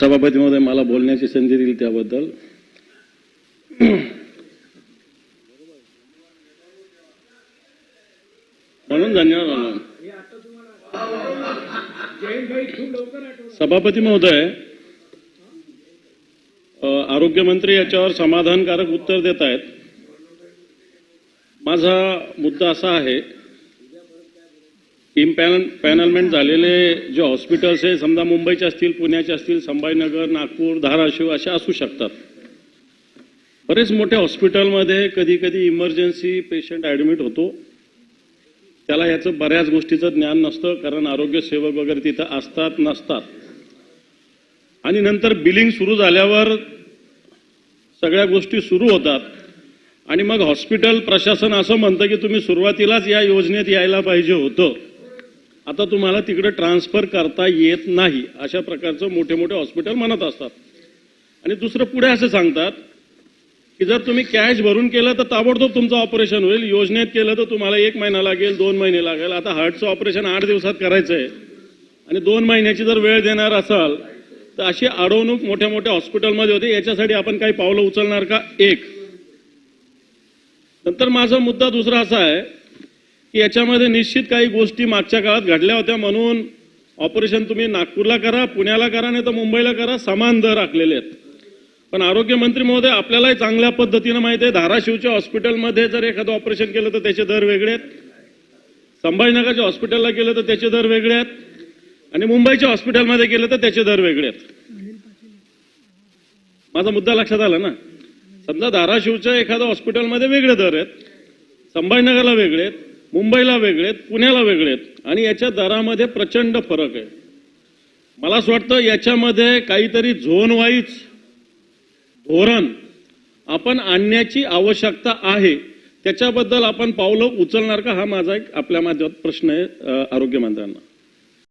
सभापती महोदय मला बोलण्याची संधी दिली त्याबद्दल. म्हणून धन्यवाद सभापती महोदय आरोग्यमंत्री याच्यावर समाधानकारक उत्तर देत आहेत माझा मुद्दा असा आहे इम्पॅनल पॅनलमेंट झालेले जे हॉस्पिटल्स आहे समजा मुंबईचे असतील पुण्याचे असतील संभाजीनगर नागपूर धाराशिव असे असू शकतात. बरेच मोठ्या हॉस्पिटलमध्ये कधी कधी इमर्जन्सी पेशंट ॲडमिट होतो. त्याला याचं बऱ्याच गोष्टीचं ज्ञान नसतं कारण आरोग्य सेवक वगैरे तिथं असतात नसतात. आणि नंतर बिलिंग सुरू झाल्यावर सगळ्या गोष्टी सुरू होतात. आणि मग हॉस्पिटल प्रशासन असं म्हणतं की तुम्ही सुरुवातीलाच या योजनेत यायला पाहिजे होतं. आता तुम्हाला तिकडे ट्रान्सफर करता येत नाही अशा प्रकारचं मोठे मोठे हॉस्पिटल म्हणत असतात. आणि दुसरं पुढे असं सांगतात की जर तुम्ही कॅश भरून केलं तर ताबडतोब तुमचं ऑपरेशन होईल. योजनेत केलं तर तुम्हाला एक महिना लागेल दोन महिने लागेल. आता हार्टचं ऑपरेशन आठ दिवसात करायचं आहे आणि दोन महिन्याची जर वेळ देणार असाल तर अशी अडवणूक मोठ्या मोठ्या हॉस्पिटलमध्ये होते. याच्यासाठी आपण काही पावलं उचलणार का? एक. नंतर माझा मुद्दा दुसरा असा आहे की याच्यामध्ये निश्चित काही गोष्टी मागच्या काळात घडल्या होत्या म्हणून ऑपरेशन तुम्ही नागपूरला करा पुण्याला करा नाही तर मुंबईला करा समान दर आखलेले आहेत. पण आरोग्यमंत्री महोदय आपल्यालाही चांगल्या पद्धतीनं माहिती आहे धाराशिवच्या हॉस्पिटलमध्ये जर एखादं ऑपरेशन केलं तर त्याचे दर वेगळे आहेत. संभाजीनगरच्या हॉस्पिटलला केलं तर त्याचे दर वेगळे आहेत. आणि मुंबईच्या हॉस्पिटलमध्ये केलं तर त्याचे दर वेगळे आहेत. माझा मुद्दा लक्षात आला ना? समजा धाराशिवच्या एखाद्या हॉस्पिटलमध्ये वेगळे दर आहेत संभाजीनगरला वेगळे आहेत मुंबईला वेगळे आहेत पुण्याला वेगळे आहेत आणि याच्या दरामध्ये प्रचंड फरक आहे. मला असं वाटतं याच्यामध्ये काहीतरी झोन वाईज धोरण आपण आणण्याची आवश्यकता आहे. त्याच्याबद्दल आपण पावलं उचलणार का? हा माझा एक आपल्या माध्यमात प्रश्न आहे आरोग्य आरोग्यमंत्र्यांना